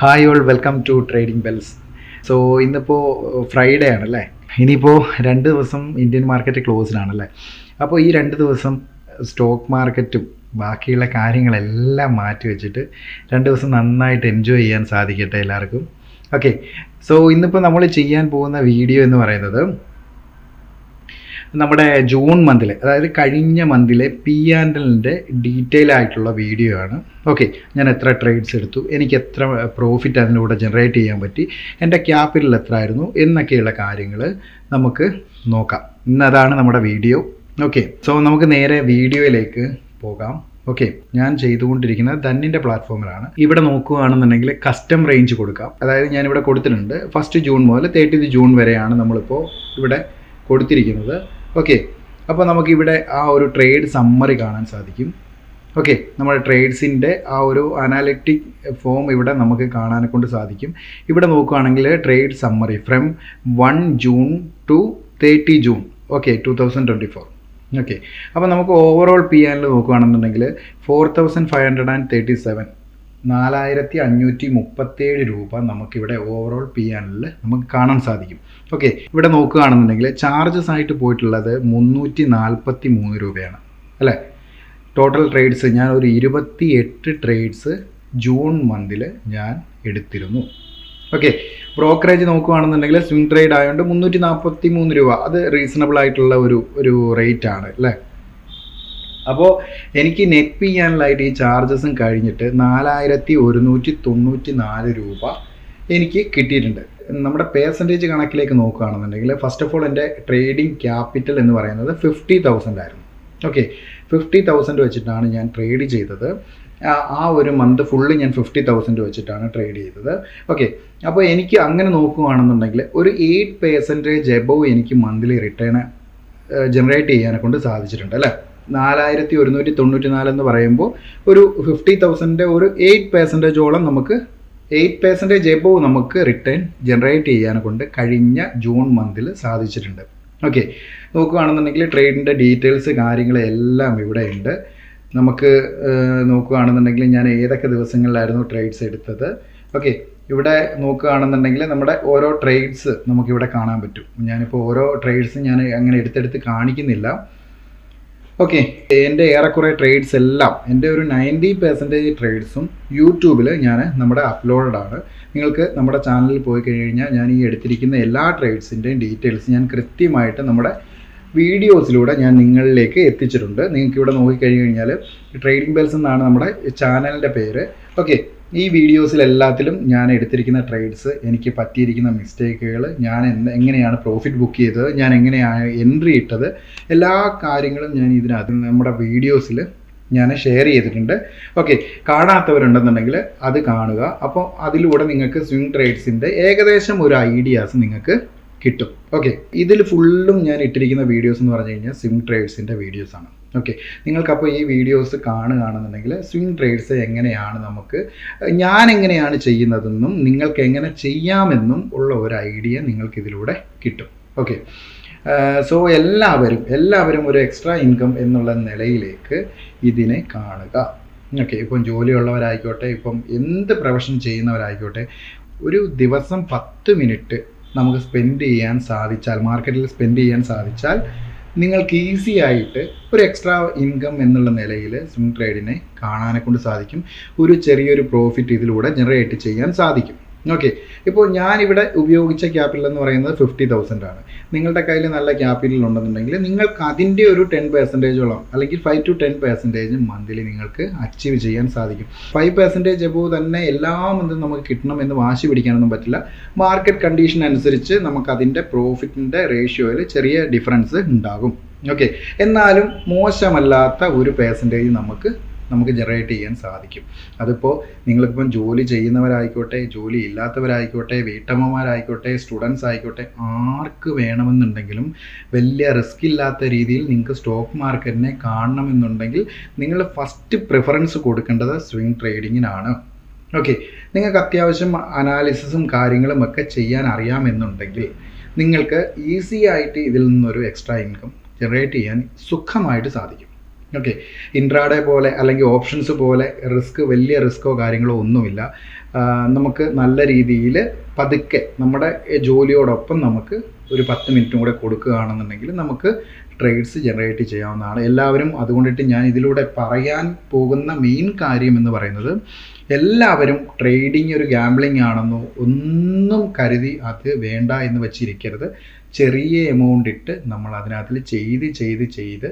Hi all welcome to trading bells so ഇന്നിപ്പോൾ Friday ആണല്ലേ? ഇനിയിപ്പോൾ രണ്ട് ദിവസം ഇന്ത്യൻ മാർക്കറ്റ് ക്ലോസ്ഡാണല്ലേ അപ്പോൾ ഈ രണ്ട് ദിവസം സ്റ്റോക്ക് മാർക്കറ്റും ബാക്കിയുള്ള കാര്യങ്ങളെല്ലാം മാറ്റി വെച്ചിട്ട് രണ്ട് ദിവസം നന്നായിട്ട് എൻജോയ് ചെയ്യാൻ സാധിക്കട്ടെ എല്ലാവർക്കും. ഓക്കെ സോ ഇന്നിപ്പോൾ നമ്മൾ ചെയ്യാൻ പോകുന്ന വീഡിയോ എന്ന് പറയുന്നത് നമ്മുടെ ജൂൺ മന്തിലെ അതായത് കഴിഞ്ഞ മന്തിലെ പി ആൻഡ് എല്ലിന്റെ ഡീറ്റെയിൽ ആയിട്ടുള്ള വീഡിയോ ആണ്. ഓക്കെ ഞാൻ എത്ര ട്രേഡ്സ് എടുത്തു എനിക്ക് എത്ര പ്രോഫിറ്റ് അതിലൂടെ ജനറേറ്റ് ചെയ്യാൻ പറ്റി എന്റെ ക്യാപിറ്റൽ എത്ര ആയിരുന്നു എന്നൊക്കെയുള്ള കാര്യങ്ങൾ നമുക്ക് നോക്കാം. ഇന്നതാണ് നമ്മുടെ വീഡിയോ ഓക്കെ സോ നമുക്ക് നേരെ വീഡിയോയിലേക്ക് പോകാം. ഓക്കെ ഞാൻ ചെയ്തുകൊണ്ടിരിക്കുന്നത് ധന്നിന്റെ പ്ലാറ്റ്ഫോമിലാണ് ഇവിടെ നോക്കുകയാണെന്നുണ്ടെങ്കിൽ കസ്റ്റം റേഞ്ച് കൊടുക്കാം. അതായത് ഞാനിവിടെ കൊടുത്തിട്ടുണ്ട്. ഫസ്റ്റ് ജൂൺ മുതൽ തേർട്ടീത് ജൂൺ വരെയാണ് നമ്മളിപ്പോൾ ഇവിടെ കൊടുത്തിരിക്കുന്നത്. ഓക്കെ അപ്പോൾ നമുക്കിവിടെ ആ ഒരു ട്രേഡ് സമ്മറി കാണാൻ സാധിക്കും. ഓക്കെ നമ്മുടെ ട്രേഡ്സിന്റെ ആ ഒരു അനാലിറ്റിക് ഫോം ഇവിടെ നമുക്ക് കാണാനെ കൊണ്ട് സാധിക്കും. ഇവിടെ നോക്കുകയാണെങ്കിൽ trade summary from one June to thirty June okay two thousand twenty four okay അപ്പോൾ നമുക്ക് ഓവറോൾ പി ആനിൽ നോക്കുകയാണെന്നുണ്ടെങ്കിൽ four thousand five hundred and thirty seven നാലായിരത്തി അഞ്ഞൂറ്റി മുപ്പത്തേഴ് രൂപ നമുക്കിവിടെ ഓവറോൾ പി ആനിൽ നമുക്ക് കാണാൻ സാധിക്കും. ഓക്കെ ഇവിടെ നോക്കുകയാണെന്നുണ്ടെങ്കിൽ ചാർജസ് ആയിട്ട് പോയിട്ടുള്ളത് മുന്നൂറ്റി നാൽപ്പത്തി മൂന്ന് രൂപയാണ്. അല്ലേ? ടോട്ടൽ ട്രേഡ്സ് ഞാൻ ഒരു ഇരുപത്തി എട്ട് ട്രേഡ്സ് ജൂൺ മന്തിൽ ഞാൻ എടുത്തിരുന്നു. ഓക്കെ ബ്രോക്കറേജ് നോക്കുകയാണെന്നുണ്ടെങ്കിൽ സ്വിംഗ് ട്രേഡ് ആയതുകൊണ്ട് മുന്നൂറ്റി നാൽപ്പത്തി മൂന്ന് രൂപ. അത് റീസണബിൾ ആയിട്ടുള്ള ഒരു ഒരു റേറ്റ് ആണ്. അല്ലേ? അപ്പോൾ എനിക്ക് നെറ്റ് ചെയ്യാനുള്ളതായിട്ട് ഈ ചാർജസും കഴിഞ്ഞിട്ട് നാലായിരത്തി ഒരുന്നൂറ്റി തൊണ്ണൂറ്റി നാല് രൂപ എനിക്ക് കിട്ടിയിട്ടുണ്ട്. നമ്മുടെ പേഴ്സന്റേജ് കണക്കിലേക്ക് നോക്കുകയാണെന്നുണ്ടെങ്കിൽ ഫസ്റ്റ് ഓഫ് ഓൾ എന്റെ ട്രേഡിംഗ് ക്യാപിറ്റൽ എന്ന് പറയുന്നത് ഫിഫ്റ്റി തൗസൻഡ് ആയിരുന്നു. ഓക്കെ ഫിഫ്റ്റി തൗസൻഡ് വെച്ചിട്ടാണ് ഞാൻ ട്രേഡ് ചെയ്തത്. ആ ഒരു മന്ത് ഫുള്ള് ഞാൻ ഫിഫ്റ്റി തൗസൻഡ് വെച്ചിട്ടാണ് ട്രേഡ് ചെയ്തത്. ഓക്കെ അപ്പോൾ എനിക്ക് അങ്ങനെ നോക്കുകയാണെന്നുണ്ടെങ്കിൽ ഒരു എയ്റ്റ് പേഴ്സന്റേജ് എബവ് എനിക്ക് മന്ത്ലി റിട്ടേൺ ജനറേറ്റ് ചെയ്യാനെ കൊണ്ട് സാധിച്ചിട്ടുണ്ട് അല്ലേ? നാലായിരത്തി ഒരുന്നൂറ്റി തൊണ്ണൂറ്റി നാല് എന്ന് പറയുമ്പോൾ ഒരു ഫിഫ്റ്റി തൗസൻഡിന്റെ ഒരു എയ്റ്റ് പെർസെന്റേജോളം നമുക്ക് എയ്റ്റ് പെർസെന്റേജ് എബോവ് നമുക്ക് റിട്ടേൺ ജനറേറ്റ് ചെയ്യാനെ കൊണ്ട് കഴിഞ്ഞ ജൂൺ മന്തിൽ സാധിച്ചിട്ടുണ്ട്. ഓക്കെ നോക്കുകയാണെന്നുണ്ടെങ്കിൽ ട്രേഡിന്റെ ഡീറ്റെയിൽസ് കാര്യങ്ങളെല്ലാം ഇവിടെ ഉണ്ട്. നമുക്ക് നോക്കുകയാണെന്നുണ്ടെങ്കിൽ ഞാൻ ഏതൊക്കെ ദിവസങ്ങളിലായിരുന്നു ട്രേഡ്സ് എടുത്തത്. ഓക്കെ ഇവിടെ നോക്കുകയാണെന്നുണ്ടെങ്കിൽ നമ്മുടെ ഓരോ ട്രേഡ്സ് നമുക്കിവിടെ കാണാൻ പറ്റും. ഞാനിപ്പോൾ ഓരോ ട്രേഡ്സ് ഞാൻ അങ്ങനെ എടുത്തെടുത്ത് കാണിക്കുന്നില്ല. ഓക്കെ എന്റെ ഏറെക്കുറെ ട്രേഡ്സ് എല്ലാം എന്റെ ഒരു നയന്റി പെർസെന്റേജ് ട്രേഡ്സും യൂട്യൂബിൽ ഞാൻ നമ്മുടെ അപ്ലോഡഡ് ആണ്. നിങ്ങൾക്ക് നമ്മുടെ ചാനലിൽ പോയി കഴിഞ്ഞാൽ ഞാൻ ഈ എടുത്തിരിക്കുന്ന എല്ലാ ട്രേഡ്സിന്റെയും ഡീറ്റെയിൽസ് ഞാൻ കൃത്യമായിട്ട് നമ്മുടെ വീഡിയോസിലൂടെ ഞാൻ നിങ്ങളിലേക്ക് എത്തിച്ചിട്ടുണ്ട്. നിങ്ങൾക്ക് ഇവിടെ നോക്കിക്കഴിഞ്ഞ് കഴിഞ്ഞാൽ ട്രേഡിംഗ് ബെൽസ് എന്നാണ് നമ്മുടെ ചാനലിന്റെ പേര്. ഓക്കെ ഈ വീഡിയോസിലെല്ലാത്തിലും ഞാൻ എടുത്തിരിക്കുന്ന ട്രേഡ്സ് എനിക്ക് പറ്റിയിരിക്കുന്ന മിസ്റ്റേക്കുകൾ ഞാൻ എന്ത് എങ്ങനെയാണ് പ്രോഫിറ്റ് ബുക്ക് ചെയ്തത് ഞാൻ എങ്ങനെയാണ് എൻട്രി ഇട്ടത് എല്ലാ കാര്യങ്ങളും ഞാൻ ഇതിനകത്ത് നമ്മുടെ വീഡിയോസിൽ ഞാൻ ഷെയർ ചെയ്തിട്ടുണ്ട്. ഓക്കെ കാണാത്തവരുണ്ടെന്നുണ്ടെങ്കിൽ അത് കാണുക. അപ്പോൾ അതിലൂടെ നിങ്ങൾക്ക് സ്വിംഗ് ട്രേഡ്സിന്റെ ഏകദേശം ഒരു ഐഡിയാസ് നിങ്ങൾക്ക് കിട്ടും. ഓക്കെ ഇതിൽ ഫുള്ളും ഞാൻ ഇട്ടിരിക്കുന്ന വീഡിയോസ് എന്ന് പറഞ്ഞു കഴിഞ്ഞാൽ സ്വിംഗ് ട്രേഡ്സിന്റെ വീഡിയോസാണ് ഓക്കെ നിങ്ങൾക്കപ്പോൾ ഈ വീഡിയോസ് കാണുകയാണെന്നുണ്ടെങ്കിൽ സ്വിംഗ് ട്രേഡ്സ് എങ്ങനെയാണ് നമുക്ക് ഞാൻ എങ്ങനെയാണ് ചെയ്യുന്നതെന്നും നിങ്ങൾക്ക് എങ്ങനെ ചെയ്യാമെന്നും ഉള്ള ഒരു ഐഡിയ നിങ്ങൾക്ക് ഇതിലൂടെ കിട്ടും ഓക്കെ സോ എല്ലാവരും എല്ലാവരും ഒരു എക്സ്ട്രാ ഇൻകം എന്നുള്ള നിലയിലേക്ക് ഇതിനെ കാണുക. ഓക്കെ ഇപ്പം ജോലിയുള്ളവരായിക്കോട്ടെ ഇപ്പം എന്ത് പ്രൊഫഷൻ ചെയ്യുന്നവരായിക്കോട്ടെ ഒരു ദിവസം പത്ത് മിനിറ്റ് നമുക്ക് സ്പെൻഡ് ചെയ്യാൻ സാധിച്ചാൽ മാർക്കറ്റിൽ സ്പെൻഡ് ചെയ്യാൻ സാധിച്ചാൽ നിങ്ങൾക്ക് ഈസി ആയിട്ട് ഒരു എക്സ്ട്രാ ഇൻകം എന്നുള്ള നിലയിൽ സ്വിംഗ് ട്രേഡിനെ കാണാനെ കൊണ്ട് സാധിക്കും. ഒരു ചെറിയൊരു പ്രോഫിറ്റ് ഇതിലൂടെ ജനറേറ്റ് ചെയ്യാൻ സാധിക്കും. ഓക്കെ ഇപ്പോൾ ഞാനിവിടെ ഉപയോഗിച്ച ക്യാപിറ്റൽ എന്ന് പറയുന്നത് ഫിഫ്റ്റി തൗസൻഡ് ആണ്. നിങ്ങളുടെ കയ്യിൽ നല്ല ക്യാപിറ്റൽ ഉണ്ടെന്നുണ്ടെങ്കിൽ നിങ്ങൾക്ക് അതിന്റെ ഒരു ടെൻ പെർസെന്റേജോളം അല്ലെങ്കിൽ five to ten percentage monthly നിങ്ങൾക്ക് അച്ചീവ് ചെയ്യാൻ സാധിക്കും. ഫൈവ് പെർസെന്റേജ് എബോവ് തന്നെ എല്ലാ മന്തും നമുക്ക് കിട്ടണം എന്ന് വാശി പിടിക്കാനൊന്നും പറ്റില്ല. മാർക്കറ്റ് കണ്ടീഷൻ അനുസരിച്ച് നമുക്ക് അതിന്റെ പ്രോഫിറ്റിന്റെ റേഷ്യോയിൽ ചെറിയ ഡിഫറൻസ് ഉണ്ടാകും. ഓക്കെ എന്നാലും മോശമല്ലാത്ത ഒരു പെർസെന്റേജ് നമുക്ക് നമുക്ക് ജനറേറ്റ് ചെയ്യാൻ സാധിക്കും. അതിപ്പോൾ നിങ്ങളിപ്പം ജോലി ചെയ്യുന്നവരായിക്കോട്ടെ ജോലി ഇല്ലാത്തവരായിക്കോട്ടെ വീട്ടമ്മമാരായിക്കോട്ടെ സ്റ്റുഡൻസ് ആയിക്കോട്ടെ ആർക്ക് വേണമെന്നുണ്ടെങ്കിലും വലിയ റിസ്ക് ഇല്ലാത്ത രീതിയിൽ നിങ്ങൾക്ക് സ്റ്റോക്ക് മാർക്കറ്റിനെ കാണണമെന്നുണ്ടെങ്കിൽ നിങ്ങൾ ഫസ്റ്റ് പ്രിഫറൻസ് കൊടുക്കേണ്ടത് സ്വിംഗ് ട്രേഡിങ്ങിനാണ് ഓക്കെ നിങ്ങൾക്ക് അത്യാവശ്യം അനാലിസിസും കാര്യങ്ങളും ഒക്കെ ചെയ്യാൻ അറിയാമെന്നുണ്ടെങ്കിൽ നിങ്ങൾക്ക് ഈസി ആയിട്ട് ഇതിൽ നിന്നൊരു എക്സ്ട്രാ ഇൻകം ജനറേറ്റ് ചെയ്യാൻ സുഖമായിട്ട് സാധിക്കും. ഓക്കെ ഇൻട്രാഡേ പോലെ അല്ലെങ്കിൽ ഓപ്ഷൻസ് പോലെ റിസ്ക് വലിയ റിസ്ക്കോ കാര്യങ്ങളോ ഒന്നുമില്ല. നമുക്ക് നല്ല രീതിയിൽ പതുക്കെ നമ്മുടെ ജോലിയോടൊപ്പം നമുക്ക് ഒരു പത്ത് മിനിറ്റും കൂടെ കൊടുക്കുകയാണെന്നുണ്ടെങ്കിൽ നമുക്ക് ട്രേഡ്സ് ജനറേറ്റ് ചെയ്യാവുന്നതാണ്. എല്ലാവരും അതുകൊണ്ടിട്ട് ഞാൻ ഇതിലൂടെ പറയാൻ പോകുന്ന മെയിൻ കാര്യം എന്ന് പറയുന്നത് എല്ലാവരും ട്രേഡിംഗ് ഒരു ഗാംബ്ലിംഗ് ആണെന്നോ ഒന്നും കരുതി അത് വേണ്ട എന്ന് വെച്ചിരിക്കരുത്. ചെറിയ എമൗണ്ട് ഇട്ട് നമ്മൾ അതിനകത്തിൽ ചെയ്ത് ചെയ്ത് ചെയ്ത്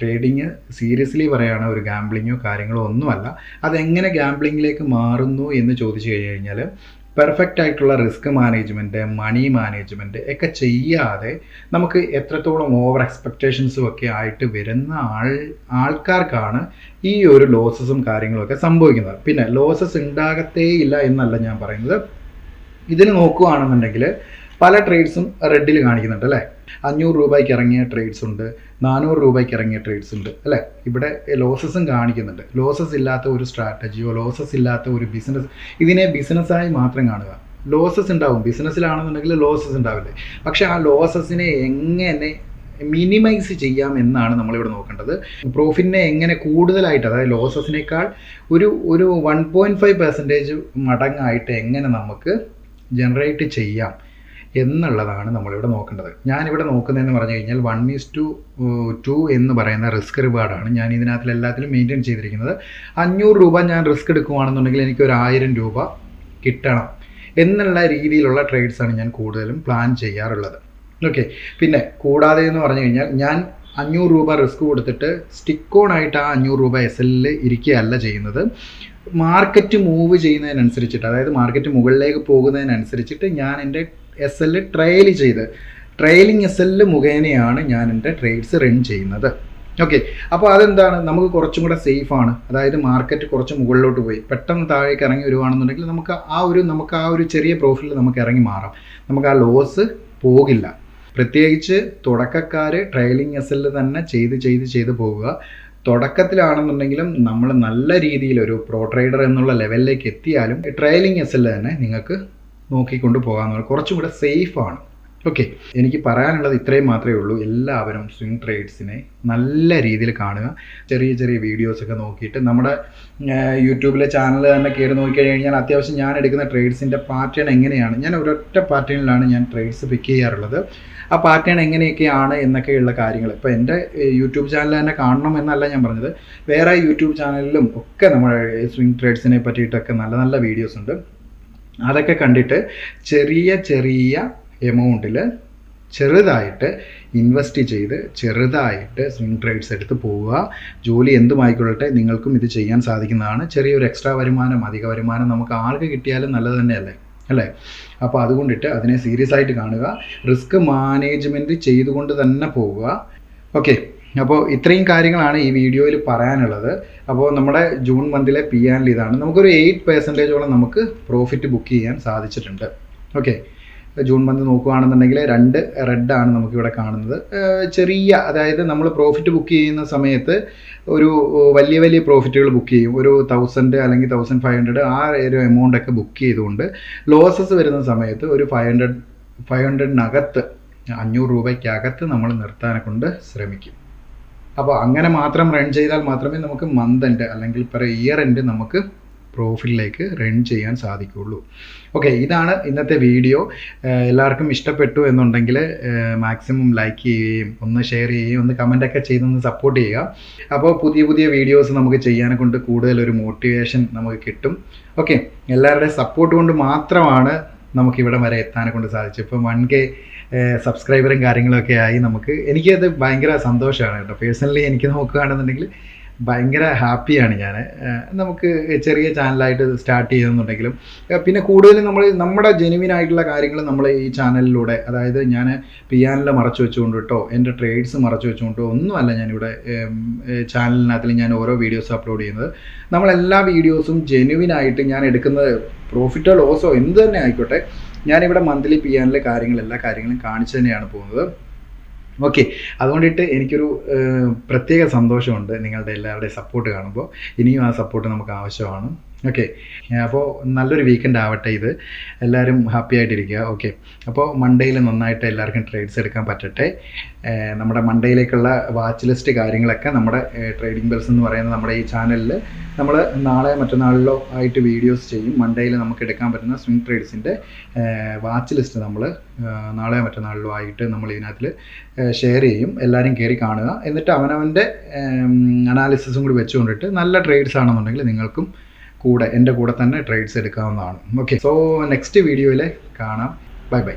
ട്രേഡിങ് സീരിയസ്ലി പറയുകയാണ് ഒരു ഗാംബ്ലിങ്ങോ കാര്യങ്ങളോ ഒന്നുമല്ല. അതെങ്ങനെ ഗാംബ്ലിങ്ങിലേക്ക് മാറുന്നു എന്ന് ചോദിച്ചു കഴിഞ്ഞ് കഴിഞ്ഞാൽ പെർഫെക്റ്റ് ആയിട്ടുള്ള റിസ്ക് മാനേജ്മെന്റ് മണി മാനേജ്മെന്റ് ഒക്കെ ചെയ്യാതെ നമുക്ക് എത്രത്തോളം ഓവർ എക്സ്പെക്റ്റേഷൻസും ഒക്കെ ആയിട്ട് വരുന്ന ആൾ ആൾക്കാർക്കാണ് ഈ ഒരു ലോസസും കാര്യങ്ങളൊക്കെ സംഭവിക്കുന്നത്. പിന്നെ ലോസസ് ഉണ്ടാകത്തേ ഇല്ല എന്നല്ല ഞാൻ പറയുന്നത്. ഇതിന് നോക്കുകയാണെന്നുണ്ടെങ്കിൽ പല ട്രേഡ്സും റെഡിൽ കാണിക്കുന്നുണ്ട് അല്ലേ? അഞ്ഞൂറ് രൂപയ്ക്ക് ഇറങ്ങിയ ട്രേഡ്സ് ഉണ്ട് നാനൂറ് രൂപയ്ക്ക് ഇറങ്ങിയ ട്രേഡ്സ് ഉണ്ട് അല്ലേ? ഇവിടെ ലോസസും കാണിക്കുന്നുണ്ട്. ലോസസ് ഇല്ലാത്ത ഒരു സ്ട്രാറ്റജിയോ ലോസസ് ഇല്ലാത്ത ഒരു ബിസിനസ് ഇതിനെ ബിസിനസ്സായി മാത്രം കാണുക. ലോസസ് ഉണ്ടാവും ബിസിനസ്സിലാണെന്നുണ്ടെങ്കിൽ ലോസസ് ഉണ്ടാവില്ലേ? പക്ഷേ ആ ലോസസിനെ എങ്ങനെ മിനിമൈസ് ചെയ്യാം എന്നാണ് നമ്മളിവിടെ നോക്കേണ്ടത്. പ്രോഫിറ്റിനെ എങ്ങനെ കൂടുതലായിട്ട് അതായത് ലോസസിനേക്കാൾ ഒരു ഒരു വൺ പോയിന്റ് ഫൈവ് പെർസെന്റേജ് മടങ്ങായിട്ട് എങ്ങനെ നമുക്ക് ജനറേറ്റ് ചെയ്യാം? എന്നുള്ളതാണ് നമ്മളിവിടെ നോക്കേണ്ടത്. ഞാനിവിടെ നോക്കുന്നതെന്ന് പറഞ്ഞു കഴിഞ്ഞാൽ വൺ ഈസ് ടു ടു എന്ന് പറയുന്ന റിസ്ക് റിവാർഡാണ് ഞാൻ ഇതിനകത്തിൽ എല്ലാത്തിലും മെയിന്റെയിൻ ചെയ്തിരിക്കുന്നത്. അഞ്ഞൂറ് രൂപ ഞാൻ റിസ്ക് എടുക്കുകയാണെന്നുണ്ടെങ്കിൽ എനിക്ക് ഒരു ആയിരം രൂപ കിട്ടണം എന്നുള്ള രീതിയിലുള്ള ട്രേഡ്സാണ് ഞാൻ കൂടുതലും പ്ലാൻ ചെയ്യാറുള്ളത്. ഓക്കെ പിന്നെ കൂടാതെ എന്ന് പറഞ്ഞു കഴിഞ്ഞാൽ ഞാൻ അഞ്ഞൂറ് രൂപ റിസ്ക് കൊടുത്തിട്ട് സ്റ്റിക്ക് ഓൺ ആയിട്ട് ആ അഞ്ഞൂറ് രൂപ എസ് എല്ലിൽ ഇരിക്കുകയല്ല ചെയ്യുന്നത്. മാർക്കറ്റ് മൂവ് ചെയ്യുന്നതിനനുസരിച്ചിട്ട് അതായത് മാർക്കറ്റ് മുകളിലേക്ക് പോകുന്നതിനനുസരിച്ചിട്ട് ഞാൻ എന്റെ എസ് എൽ ട്രയൽ ചെയ്ത്. ട്രയലിംഗ് എസ് എൽ മുഖേനയാണ് ഞാൻ എന്റെ ട്രേഡ്സ് റൺ ചെയ്യുന്നത്. ഓക്കെ അപ്പോൾ അതെന്താണ്? നമുക്ക് കുറച്ചും കൂടെ സേഫ് ആണ്. അതായത് മാർക്കറ്റ് കുറച്ച് മുകളിലോട്ട് പോയി. പെട്ടെന്ന് താഴേക്ക് ഇറങ്ങി വരുവാണെന്നുണ്ടെങ്കിൽ നമുക്ക് ആ ഒരു നമുക്ക് ആ ഒരു ചെറിയ പ്രോഫിറ്റിൽ നമുക്ക് ഇറങ്ങി മാറാം. നമുക്ക് ആ ലോസ് പോകില്ല. പ്രത്യേകിച്ച് തുടക്കക്കാർ ട്രയലിംഗ് എസ് എൽ തന്നെ ചെയ്ത് ചെയ്ത് ചെയ്ത് പോവുക. തുടക്കത്തിലാണെന്നുണ്ടെങ്കിലും നമ്മൾ നല്ല രീതിയിൽ ഒരു പ്രോ ട്രേഡർ എന്നുള്ള ലെവലിലേക്ക് എത്തിയാലും ട്രയലിംഗ് എസ് എൽ തന്നെ നിങ്ങൾക്ക് നോക്കിക്കൊണ്ട് പോകാമെന്നുള്ള കുറച്ചും കൂടെ സേഫാണ് ഓക്കെ എനിക്ക് പറയാനുള്ളത് ഇത്രയും മാത്രമേ ഉള്ളൂ. എല്ലാവരും സ്വിംഗ് ട്രേഡ്സിനെ നല്ല രീതിയിൽ കാണുക. ചെറിയ ചെറിയ വീഡിയോസൊക്കെ നോക്കിയിട്ട് നമ്മുടെ യൂട്യൂബിലെ ചാനൽ തന്നെ കയറി നോക്കിക്കഴിഞ്ഞാൽ അത്യാവശ്യം ഞാൻ എടുക്കുന്ന ട്രേഡ്സിന്റെ പാറ്റേൺ എങ്ങനെയാണ്? ഞാൻ ഒരൊറ്റ പാറ്റേണിലാണ് ഞാൻ ട്രേഡ്സ് പിക്ക് ചെയ്യാറുള്ളത്. ആ പാറ്റേൺ എങ്ങനെയൊക്കെയാണ് എന്നൊക്കെയുള്ള കാര്യങ്ങൾ. ഇപ്പോൾ എന്റെ യൂട്യൂബ് ചാനൽ തന്നെ കാണണം എന്നല്ല ഞാൻ പറഞ്ഞത്. വേറെ യൂട്യൂബ് ചാനലിലും ഒക്കെ നമ്മുടെ സ്വിംഗ് ട്രേഡ്സിനെ പറ്റിയിട്ടൊക്കെ നല്ല നല്ല വീഡിയോസ് ഉണ്ട്. അതൊക്കെ കണ്ടിട്ട് ചെറിയ ചെറിയ എമൗണ്ടിൽ ചെറുതായിട്ട് ഇൻവെസ്റ്റ് ചെയ്ത് ചെറുതായിട്ട് സ്വിംഗ് ട്രേഡ്സ് എടുത്ത് പോവുക. ജോലി എന്തുമായിക്കൊള്ളട്ടെ നിങ്ങൾക്കും ഇത് ചെയ്യാൻ സാധിക്കുന്നതാണ്. ചെറിയൊരു എക്സ്ട്രാ വരുമാനം അധിക വരുമാനം നമുക്ക് ആർക്ക് കിട്ടിയാലും നല്ലത് തന്നെയല്ലേ? അല്ലേ? അപ്പോൾ അതുകൊണ്ടിട്ട് അതിനെ സീരിയസ് ആയിട്ട് കാണുക. റിസ്ക് മാനേജ്മെന്റ് ചെയ്തുകൊണ്ട് തന്നെ പോവുക. ഓക്കെ അപ്പോൾ ഇത്രയും കാര്യങ്ങളാണ് ഈ വീഡിയോയിൽ പറയാനുള്ളത്. അപ്പോൾ നമ്മുടെ ജൂൺ മന്തിലെ പി ആൻഡിൽ ഇതാണ്. നമുക്കൊരു എയ്റ്റ് പെർസെന്റേജോളം നമുക്ക് പ്രോഫിറ്റ് ബുക്ക് ചെയ്യാൻ സാധിച്ചിട്ടുണ്ട്. ഓക്കെ ജൂൺ മന്ത് നോക്കുകയാണെന്നുണ്ടെങ്കിൽ രണ്ട് റെഡാണ് നമുക്കിവിടെ കാണുന്നത്. ചെറിയ അതായത് നമ്മൾ പ്രോഫിറ്റ് ബുക്ക് ചെയ്യുന്ന സമയത്ത് ഒരു വലിയ വലിയ പ്രോഫിറ്റുകൾ ബുക്ക് ചെയ്യും. ഒരു തൗസൻഡ് അല്ലെങ്കിൽ തൗസൻഡ് ഫൈവ് ഹൺഡ്രഡ് ആ ഒരു എമൗണ്ട് ഒക്കെ ബുക്ക് ചെയ്തുകൊണ്ട് ലോസസ് വരുന്ന സമയത്ത് ഒരു ഫൈവ് ഹൺഡ്രഡ് ഫൈവ് ഹൺഡ്രഡിനകത്ത് അഞ്ഞൂറ് രൂപയ്ക്കകത്ത് നമ്മൾ നിർത്താനെ കൊണ്ട് ശ്രമിക്കും. അപ്പോൾ അങ്ങനെ മാത്രം റൺ ചെയ്താൽ മാത്രമേ നമുക്ക് മന്ത് എൻഡ് അല്ലെങ്കിൽ പെർ ഇയർ എൻഡ് നമുക്ക് പ്രോഫിറ്റിലേക്ക് റൺ ചെയ്യാൻ സാധിക്കുകയുള്ളൂ. ഓക്കെ ഇതാണ് ഇന്നത്തെ വീഡിയോ എല്ലാവർക്കും ഇഷ്ടപ്പെട്ടു എന്നുണ്ടെങ്കിൽ മാക്സിമം ലൈക്ക് ചെയ്യുകയും ഒന്ന് ഷെയർ ചെയ്യുകയും ഒന്ന് കമന്റൊക്കെ ചെയ്തൊന്ന് സപ്പോർട്ട് ചെയ്യുക. അപ്പോൾ പുതിയ പുതിയ വീഡിയോസ് നമുക്ക് ചെയ്യാനെ കൊണ്ട് കൂടുതൽ ഒരു മോട്ടിവേഷൻ നമുക്ക് കിട്ടും. ഓക്കെ എല്ലാവരുടെയും സപ്പോർട്ട് കൊണ്ട് മാത്രമാണ് നമുക്ക് ഇവിടെ വരെ എത്താനെ കൊണ്ട് സാധിച്ചു. ഇപ്പം വൺ കെ സബ്സ്ക്രൈബറും കാര്യങ്ങളൊക്കെ ആയി നമുക്ക് എനിക്കത് ഭയങ്കര സന്തോഷമാണ് കേട്ടോ. പേഴ്സണലി എനിക്ക് നോക്കുകയാണെന്നുണ്ടെങ്കിൽ ഭയങ്കര ഹാപ്പിയാണ് ഞാൻ. നമുക്ക് ചെറിയ ചാനലായിട്ട് സ്റ്റാർട്ട് ചെയ്യുന്നുണ്ടെങ്കിലും പിന്നെ കൂടുതലും നമ്മൾ നമ്മുടെ ജെനുവിൻ ആയിട്ടുള്ള കാര്യങ്ങൾ നമ്മൾ ഈ ചാനലിലൂടെ അതായത് ഞാൻ പിയാനിൽ മറച്ചു വെച്ചുകൊണ്ടിട്ടോ എന്റെ ട്രേഡ്സ് മറച്ചു വെച്ചുകൊണ്ടോ ഒന്നുമല്ല ഞാനിവിടെ ചാനലിനകത്തിൽ ഞാൻ ഓരോ വീഡിയോസ് അപ്ലോഡ് ചെയ്യുന്നത്. നമ്മളെല്ലാ വീഡിയോസും ജെനുവിനായിട്ട് ഞാൻ എടുക്കുന്നത് പ്രോഫിറ്റോ ലോസോ എന്ത് തന്നെ ആയിക്കോട്ടെ ഞാനിവിടെ മന്ത്ലി പി പിയാനിലെ കാര്യങ്ങൾ എല്ലാ കാര്യങ്ങളും കാണിച്ചു തന്നെയാണ് പോകുന്നത്. ഓക്കെ അതുകൊണ്ടിട്ട് എനിക്കൊരു പ്രത്യേക സന്തോഷമുണ്ട് നിങ്ങളുടെ എല്ലാവരുടെയും സപ്പോർട്ട് കാണുമ്പോൾ. ഇനിയും ആ സപ്പോർട്ട് നമുക്ക് ആവശ്യമാണ്. ഓക്കെ അപ്പോൾ നല്ലൊരു വീക്കെൻഡ് ആവട്ടെ ഇത്. എല്ലാവരും ഹാപ്പി ആയിട്ടിരിക്കുക. ഓക്കെ അപ്പോൾ മൺഡേയിൽ നന്നായിട്ട് എല്ലാവർക്കും ട്രേഡ്സ് എടുക്കാൻ പറ്റട്ടെ. നമ്മുടെ മൺഡേയിലേക്കുള്ള വാച്ച് ലിസ്റ്റ് കാര്യങ്ങളൊക്കെ നമ്മുടെ ട്രേഡിംഗ് ബെൽസ് എന്ന് പറയുന്ന നമ്മുടെ ഈ ചാനലിൽ നമ്മൾ നാളെ മറ്റന്നാളിലോ ആയിട്ട് വീഡിയോസ് ചെയ്യും. മൺഡേയിൽ നമുക്ക് എടുക്കാൻ പറ്റുന്ന സ്വിംഗ് ട്രേഡ്സിന്റെ വാച്ച് ലിസ്റ്റ് നമ്മൾ നാളെ മറ്റന്നാളിലോ ആയിട്ട് നമ്മൾ ഇതിനകത്തിൽ ഷെയർ ചെയ്യും. എല്ലാവരും കയറി കാണുക. എന്നിട്ട് അവനവന്റെ അനാലിസിസും കൂടി വെച്ചുകൊണ്ടിട്ട് നല്ല ട്രേഡ്സ് ആണെന്നുണ്ടെങ്കിൽ നിങ്ങൾക്കും കൂടെ എന്റെ കൂടെ തന്നെ ട്രേഡ്സ് എടുക്കാവുന്നതാണ്. ഓക്കെ സോ നെക്സ്റ്റ് വീഡിയോയിൽ കാണാം. Bye bye